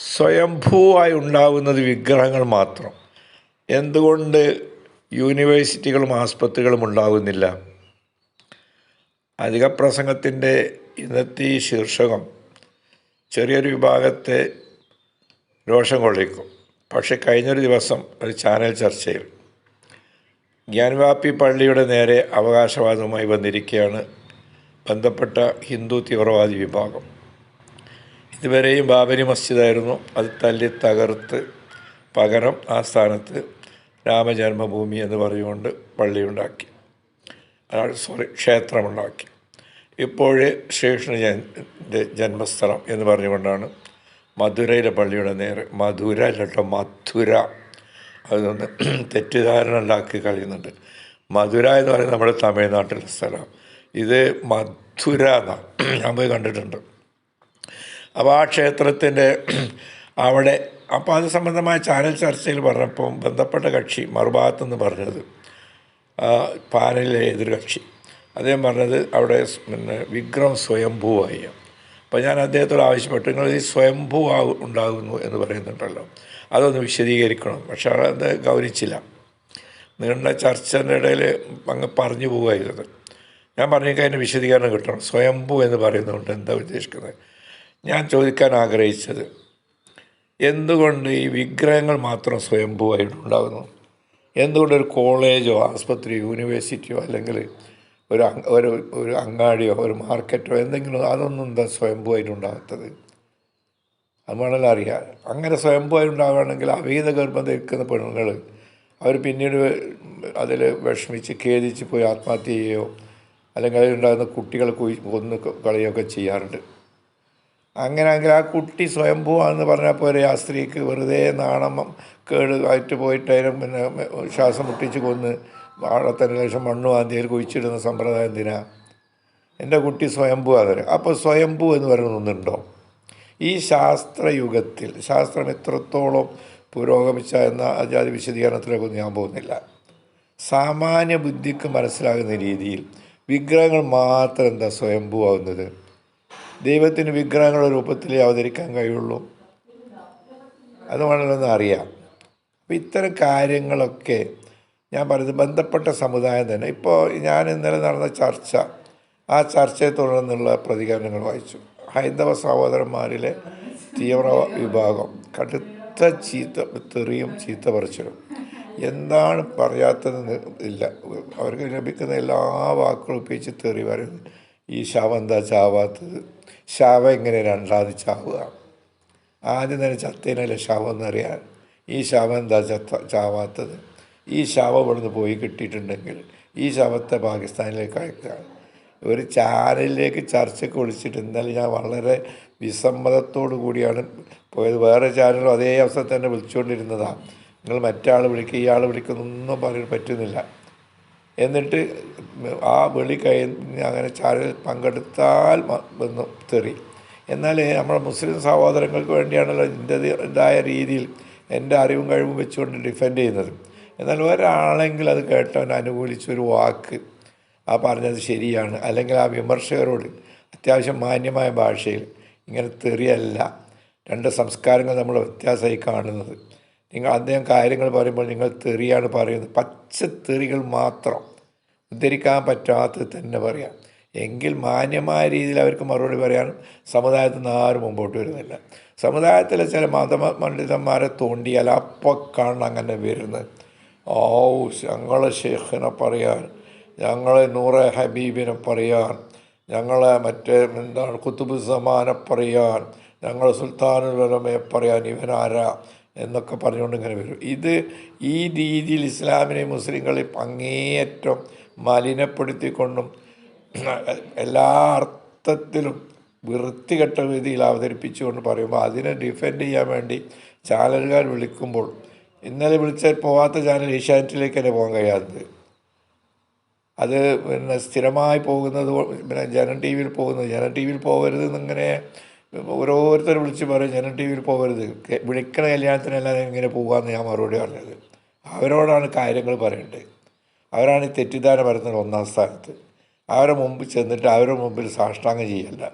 സ്വയംഭൂവായി ഉണ്ടാകുന്നത് വിഗ്രഹങ്ങൾ മാത്രം. എന്തുകൊണ്ട് യൂണിവേഴ്സിറ്റികളും ആസ്പത്രികളും ഉണ്ടാകുന്നില്ല അധിക പ്രസംഗത്തിന്റെ ഇന്നത്തെ ഈ ശീർഷകം ചെറിയൊരു വിഭാഗത്തെ രോഷം കൊള്ളിക്കും. പക്ഷെ കഴിഞ്ഞൊരു ദിവസം ഒരു ചാനൽ ചർച്ചയിൽ ജ്ഞാൻവാപ്പി പള്ളിയുടെ നേരെ അവകാശവാദവുമായി വന്നിരിക്കുകയാണ് ബന്ധപ്പെട്ട ഹിന്ദു തീവ്രവാദി വിഭാഗം. ഇതുവരെയും ബാബരി മസ്ജിദായിരുന്നു. അത് തല്ലി തകർത്ത് പകരം ആ സ്ഥാനത്ത് രാമജന്മഭൂമി എന്ന് പറഞ്ഞുകൊണ്ട് പള്ളിയുണ്ടാക്കി. സോറി ക്ഷേത്രമുണ്ടാക്കി. ഇപ്പോൾ ശ്രീകൃഷ്ണ ജന്മസ്ഥലം എന്ന് പറഞ്ഞുകൊണ്ടാണ് മധുരയിലെ പള്ളിയുടെ നേരെ മധുര അല്ലട്ടോ മധുര. അതൊന്ന് തെറ്റിദ്ധാരണ ഉണ്ടാക്കി കളയുന്നുണ്ട്. മധുര എന്ന് പറയുന്നത് നമ്മുടെ തമിഴ്നാട്ടിലെ സ്ഥലമാണ്. ഇത് മധുര എന്നാണ്. ഞാൻ പോയി കണ്ടിട്ടുണ്ട്. അപ്പോൾ ആ ക്ഷേത്രത്തിന്റെ അവിടെ അപ്പോൾ അത് സംബന്ധമായ ചാനൽ ചർച്ചയിൽ പറഞ്ഞപ്പോൾ ബന്ധപ്പെട്ട കക്ഷി മറുഭാഗത്തെന്ന് പറഞ്ഞത് പാനലിലെ എതിർകക്ഷി അദ്ദേഹം പറഞ്ഞത് അവിടെ പിന്നെ വിക്രം സ്വയംഭൂവായി. അപ്പോൾ ഞാൻ അദ്ദേഹത്തോട് ആവശ്യപ്പെട്ടു നിങ്ങൾ ഈ സ്വയംഭൂ ഉണ്ടാകുന്നു എന്ന് പറയുന്നുണ്ടല്ലോ അതൊന്ന് വിശദീകരിക്കണം. പക്ഷേ അത് ഗൗനിച്ചില്ല നീണ്ട ചർച്ചന്റെ ഇടയിൽ അങ്ങ് പറഞ്ഞു പോകുമായിരുന്നു ഞാൻ പറഞ്ഞേക്കാൻ വിശദീകരണം കിട്ടണം. സ്വയംഭൂ എന്ന് പറയുന്നതുകൊണ്ട് എന്താ ഉദ്ദേശിക്കുന്നത്? ഞാൻ ചോദിക്കാൻ ആഗ്രഹിച്ചത് എന്തുകൊണ്ട് ഈ വിഗ്രഹങ്ങൾ മാത്രം സ്വയംഭൂവായിട്ടുണ്ടാകുന്നു എന്തുകൊണ്ട് ഒരു കോളേജോ ആസ്പത്രിയോ യൂണിവേഴ്സിറ്റിയോ അല്ലെങ്കിൽ ഒരു ഒരു ഒരു അങ്ങാടിയോ ഒരു മാർക്കറ്റോ എന്തെങ്കിലും അതൊന്നും എന്താ സ്വയംഭൂവായിട്ടുണ്ടാകാത്തത്? വേണമല്ലോ അറിയാം അങ്ങനെ സ്വയംഭൂവായിട്ടുണ്ടാവുകയാണെങ്കിൽ അവീത ഗർഭം ധരിക്കുന്ന പെണ്ണുങ്ങൾ അവർ പിന്നീട് അതിൽ വിഷമിച്ച് ഖേദിച്ച് പോയി ആത്മഹത്യ ചെയ്യുകയോ അല്ലെങ്കിൽ അതിലുണ്ടാകുന്ന കുട്ടികളെ കൊന്ന് കളയുകയൊക്കെ ചെയ്യാറുണ്ട്. അങ്ങനെയെങ്കിൽ ആ കുട്ടി സ്വയംഭൂവാണെന്ന് പറഞ്ഞാൽ പോരെ ആ സ്ത്രീക്ക് വെറുതെ നാണം കേട് ആയിട്ട് പോയിട്ട് അതിനെ പിന്നെ ശ്വാസം മുട്ടിച്ച് കൊന്ന് വാഴത്തിന് ശേഷം മണ്ണ് വാന്തിയിൽ കുഴിച്ചിടുന്ന സമ്പ്രദായം എന്തിനാ? എന്റെ കുട്ടി സ്വയംഭൂ അതെ അപ്പോൾ സ്വയംഭൂ എന്ന് പറയുന്ന ഒന്നുണ്ടോ? ഈ ശാസ്ത്രയുഗത്തിൽ ശാസ്ത്രം എത്രത്തോളം പുരോഗമിച്ച എന്ന അജാതി വിശദീകരണത്തിലേക്കൊന്നും ഞാൻ പോകുന്നില്ല. സാമാന്യ ബുദ്ധിക്ക് മനസ്സിലാകുന്ന രീതിയിൽ വിഗ്രഹങ്ങൾ മാത്രം എന്താ സ്വയംഭൂ ആവുന്നത്? ദൈവത്തിന് വിഗ്രഹങ്ങളുടെ രൂപത്തിലേ അവതരിക്കാൻ കഴിയുള്ളൂ. അത് വേണമെന്ന് അറിയാം. അപ്പം ഇത്തരം കാര്യങ്ങളൊക്കെ ഞാൻ പറയുന്നത് ബന്ധപ്പെട്ട സമുദായം തന്നെ. ഇപ്പോൾ ഞാൻ ഇന്നലെ നടന്ന ചർച്ച ആ ചർച്ചയെ തുടർന്നുള്ള പ്രതികരണങ്ങൾ വായിച്ചു. ഹൈന്ദവ സഹോദരന്മാരിലെ തീവ്ര വിഭാഗം കടുത്ത ചീത്ത തെറിയും ചീത്ത പറിച്ചിടും എന്താണ് പറയാത്തതെന്ന് ഇല്ല. അവർക്ക് ലഭിക്കുന്ന എല്ലാ വാക്കുകളും ഉപയോഗിച്ച് തെറി പറയുന്നത് ഈ ശവം എന്താ ചാവാത്തത്? ശവം എങ്ങനെ രണ്ടാമത് ചാവുക? ആദ്യം തന്നെ ചത്തേനല്ലേ ശവം എന്നറിയാൻ. ഈ ശവം എന്താ ചത്ത ചാവാത്തത്? ഈ ശവം ഇവിടുന്ന് പോയി കിട്ടിയിട്ടുണ്ടെങ്കിൽ ഈ ശവത്തെ പാകിസ്ഥാനിലേക്ക് അയക്കുക. ഒരു ചാനലിലേക്ക് ചർച്ചയ്ക്ക് വിളിച്ചിട്ട് ഇന്നലെ ഞാൻ വളരെ വിസമ്മതത്തോടു കൂടിയാണ് പോയത്. വേറെ ചാനലും അതേ അവസ്ഥ തന്നെ വിളിച്ചുകൊണ്ടിരുന്നതാണ് നിങ്ങൾ മറ്റാൾ വിളിക്കുക ഇയാൾ വിളിക്കുന്നൊന്നും പറയാൻ പറ്റുന്നില്ല. എന്നിട്ട് ആ വെളി കഴിഞ്ഞ് അങ്ങനെ ചാരൽ പങ്കെടുത്താൽ വന്നു തെറി. എന്നാൽ നമ്മുടെ മുസ്ലിം സഹോദരങ്ങൾക്ക് വേണ്ടിയാണല്ലോ എന്റെതായ രീതിയിൽ എന്റെ അറിവും കഴിവും വെച്ചുകൊണ്ട് ഡിഫെൻഡ് ചെയ്യുന്നത്. എന്നാൽ ഒരാളെങ്കിൽ അത് കേട്ടവൻ അനുകൂലിച്ചൊരു വാക്ക്. ആ പറഞ്ഞത് ശരിയാണ്. അല്ലെങ്കിൽ ആ വിമർശകരോട് അത്യാവശ്യം മാന്യമായ ഭാഷയിൽ ഇങ്ങനെ തെറിയല്ല. രണ്ട് സംസ്കാരങ്ങൾ നമ്മൾ വ്യത്യാസമായി കാണുന്നത്. നിങ്ങൾ അദ്ദേഹം കാര്യങ്ങൾ പറയുമ്പോൾ നിങ്ങൾ തെറിയാണ് പറയുന്നത്. പച്ച തെറികൾ മാത്രം. ഉദ്ധരിക്കാൻ പറ്റാത്തത് തന്നെ പറയാം. എങ്കിൽ മാന്യമായ രീതിയിൽ അവർക്ക് മറുപടി പറയാനും സമുദായത്തിൽ നിന്ന് ആരും മുമ്പോട്ട് വരുന്നില്ല. സമുദായത്തിലെ ചില മത പണ്ഡിതന്മാരെ തോണ്ടിയാൽ അപ്പോൾ കാണണം അങ്ങനെ വരുന്നത്. ഓ ഞങ്ങളെ ഷെയ്ഖിനെ പറയാൻ ഞങ്ങളെ നൂറെ ഹബീബിനെ പറയാൻ ഞങ്ങളെ മറ്റേ എന്താണ് കുത്തുബുസമാനെ പറയാൻ ഞങ്ങളെ സുൽത്താനുലമയെ പറയാൻ ഇവനാരാ? എന്നൊക്കെ പറഞ്ഞുകൊണ്ട് ഇങ്ങനെ വരും. ഇത് ഈ രീതിയിൽ ഇസ്ലാമിനെ മുസ്ലിങ്ങളെ അങ്ങേയറ്റം മലിനപ്പെടുത്തിക്കൊണ്ടും എല്ലാ അർത്ഥത്തിലും വൃത്തികെട്ട രീതിയിൽ അവതരിപ്പിച്ചുകൊണ്ട് പറയുമ്പോൾ അതിനെ ഡിഫെൻഡ് ചെയ്യാൻ വേണ്ടി ചാനലുകാർ വിളിക്കുമ്പോൾ ഇന്നലെ വിളിച്ചാൽ പോവാത്ത ചാനൽ ഏഷ്യാനെറ്റിലേക്ക് തന്നെ പോകാൻ കഴിയാത്തത്? അത് പിന്നെ സ്ഥിരമായി പോകുന്നത് പിന്നെ ജനം ടി വിയിൽ പോകുന്നത് ജനം ടി വിയിൽ പോകരുത് എന്നിങ്ങനെ ഓരോരുത്തർ വിളിച്ച് പറയും ജനം ടി വിയിൽ പോകരുത്. വിളിക്കണ കല്യാണത്തിനല്ലാതെ ഇങ്ങനെ പോകാമെന്ന് ഞാൻ മറുപടി പറഞ്ഞത്. അവരോടാണ് കാര്യങ്ങൾ പറയേണ്ടത്. അവരാണ് ഈ തെറ്റിദ്ധാരണ വരുന്നത് ഒന്നാം സ്ഥാനത്ത്. അവരെ മുമ്പിൽ ചെന്നിട്ട് അവരുടെ മുമ്പിൽ സാഷ്ടാംഗം ചെയ്യല്ല.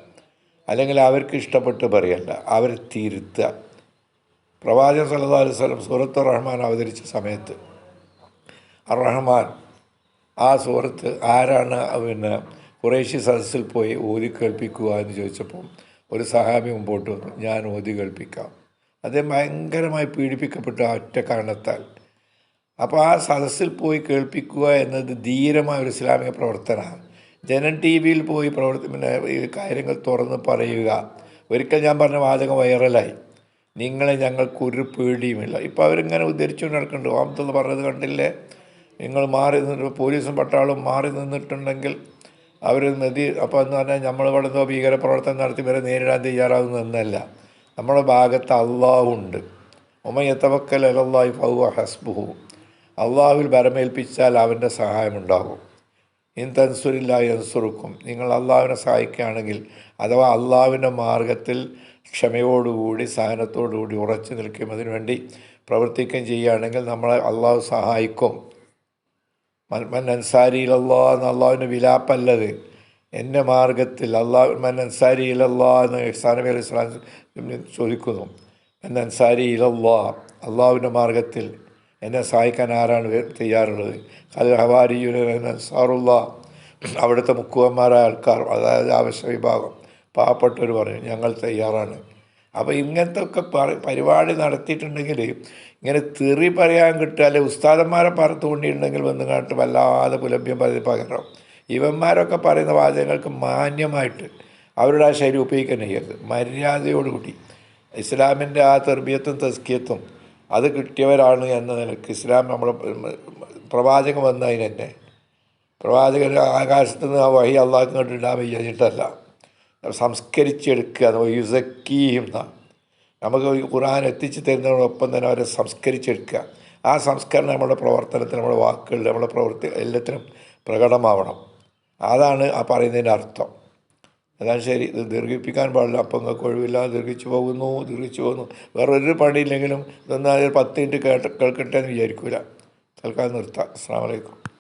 അല്ലെങ്കിൽ അവർക്ക് ഇഷ്ടപ്പെട്ട് പറയല്ല. അവരെ തിരുത്തുക. പ്രവാചകൻ സല്ലല്ലാഹു അലൈഹി സ്വലം സൂറത്ത് റഹ്മാൻ അവതരിച്ച സമയത്ത് റഹ്മാൻ ആ സൂറത്ത് ആരാണ് പിന്നെ കുറേശ്ശി സദസ്സിൽ പോയി ഊതി കേൾപ്പിക്കുക എന്ന് ചോദിച്ചപ്പോൾ ഒരു സഹാബി മുമ്പോട്ട് വന്നു. ഞാൻ ഓതി കേൾപ്പിക്കാം. അദ്ദേഹം ഭയങ്കരമായി പീഡിപ്പിക്കപ്പെട്ടു ആ ഒറ്റ കാരണത്താൽ. അപ്പോൾ ആ സദസ്സിൽ പോയി കേൾപ്പിക്കുക എന്നത് ധീരമായ ഒരു ഇസ്ലാമിക പ്രവർത്തനമാണ്. ജനൻ ടി വിയിൽ പോയി പ്രവർത്തി പിന്നെ കാര്യങ്ങൾ തുറന്ന് പറയുക. ഒരിക്കൽ ഞാൻ പറഞ്ഞ വാചകം വൈറലായി. നിങ്ങളെ ഞങ്ങൾക്ക് ഒരു പേടിയുമില്ല. ഇപ്പോൾ അവരിങ്ങനെ ഉദ്ധരിച്ചുകൊണ്ട് നടക്കുന്നുണ്ട്. ഓമത്തുള്ള പറഞ്ഞത് കണ്ടില്ലേ? നിങ്ങൾ മാറി നിന്ന് പോലീസും പട്ടാളും മാറി നിന്നിട്ടുണ്ടെങ്കിൽ അവർ നദി അപ്പോൾ എന്ന് പറഞ്ഞാൽ നമ്മൾ ഇവിടെ എന്തോ ഭീകരപ്രവർത്തനം നടത്തി വരെ നേരിടാൻ തയ്യാറാവുന്നതല്ല നമ്മുടെ ഭാഗത്ത് അള്ളാഹുണ്ട് ഉമയത്തവക്കൽ അലല്ലാഹി ഫൗവ ഹസ്ബുഹു. അള്ളാഹുവിൽ ബരമേൽപ്പിച്ചാൽ അവന്റെ സഹായമുണ്ടാകും. ഇൻ തൻസുരില്ല യൻസുറുക്കും നിങ്ങൾ അള്ളാഹുവിനെ സഹായിക്കുകയാണെങ്കിൽ അഥവാ അള്ളാഹുവിന്റെ മാർഗത്തിൽ ക്ഷമയോടുകൂടി സഹനത്തോടുകൂടി ഉറച്ചു നിൽക്കും. അതിനുവേണ്ടി പ്രവർത്തിക്കുകയും ചെയ്യുകയാണെങ്കിൽ നമ്മളെ അള്ളാഹു സഹായിക്കും. മൻ- അള്ളാഹ് എന്ന അള്ളാഹുവിന്റെ വിലാപ്പല്ലത്. എന്റെ മാർഗത്തിൽ അള്ളാഹു മൻ അൻസാരി അള്ളാഹ് എന്ന് സാനബി നബി അലൈഹി സ്വലാം ചോദിക്കുന്നു. മൻ അൻസാരി അള്ളാഹ് അള്ളാഹുവിന്റെ മാർഗത്തിൽ എന്നെ സഹായിക്കാൻ ആരാണ് തയ്യാറുള്ളത്? അൽ ഹവാരിയുൽ അൻസാറുള്ള അവിടുത്തെ മുക്കുവന്മാരായ ആൾക്കാർ അതായത് ആവശ്യ വിഭാഗം. പാവപ്പെട്ടവർ പറഞ്ഞു ഞങ്ങൾ തയ്യാറാണ്. അപ്പോൾ ഇങ്ങനത്തെ ഒക്കെ പരി- പരിപാടി നടത്തിയിട്ടുണ്ടെങ്കിൽ ഇങ്ങനെ തെറി പറയാൻ കിട്ടുക അല്ലെ ഉസ്താദന്മാരെ പറത്തുകൊണ്ടിട്ടുണ്ടെങ്കിൽ വന്ന് കാട്ട് വല്ലാതെ പുലഭ്യം പകരം ഇവന്മാരൊക്കെ പറയുന്ന വാചകങ്ങൾക്ക് മാന്യമായിട്ട് അവരുടെ ആ ശൈലി ഉപയോഗിക്കാൻ ചെയ്യരുത്. മര്യാദയോടുകൂടി ഇസ്ലാമിന്റെ ആ തെർബിയത്തും തസ്കിയത്തും അത് കിട്ടിയവരാണ് എന്ന നിലയ്ക്ക് ഇസ്ലാം നമ്മളെ പ്രവാചകൻ വന്നതിന് തന്നെ. പ്രവാചകൻ ആകാശത്ത് നിന്ന് ആ വഴി അള്ളാഹ് കണ്ട് ഇടാൻ വിചാരിച്ചിട്ടല്ല. സംസ്കരിച്ചെടുക്കുക യുസക്കീം എന്നാണ് നമുക്ക് ഖുർആൻ എത്തിച്ചു തരുന്നതിനോടൊപ്പം തന്നെ അവരെ സംസ്കരിച്ചെടുക്കുക. ആ സംസ്കരണം നമ്മുടെ പ്രവർത്തനത്തിൽ നമ്മുടെ വാക്കുകളിൽ നമ്മുടെ പ്രവൃത്തി എല്ലാത്തിനും പ്രകടമാവണം. അതാണ് ആ പറയുന്നതിന്റെ അർത്ഥം. അതാണ് ശരി. ഇത് ദീർഘിപ്പിക്കാൻ പാടില്ല. അപ്പം നിങ്ങൾക്ക് ഒഴിവില്ലാതെ ദീർഘിച്ചു പോകുന്നു. ദീർഘിച്ചു പോകുന്നു. വേറൊരു പണിയില്ലെങ്കിലും ഇതൊന്നും അതിൽ പത്ത് മിനിറ്റ് കേട്ട് കേൾക്കട്ടെ എന്ന് വിചാരിക്കൂല. തൽക്കാലം നിർത്താം. അസ്സാം വലൈക്കും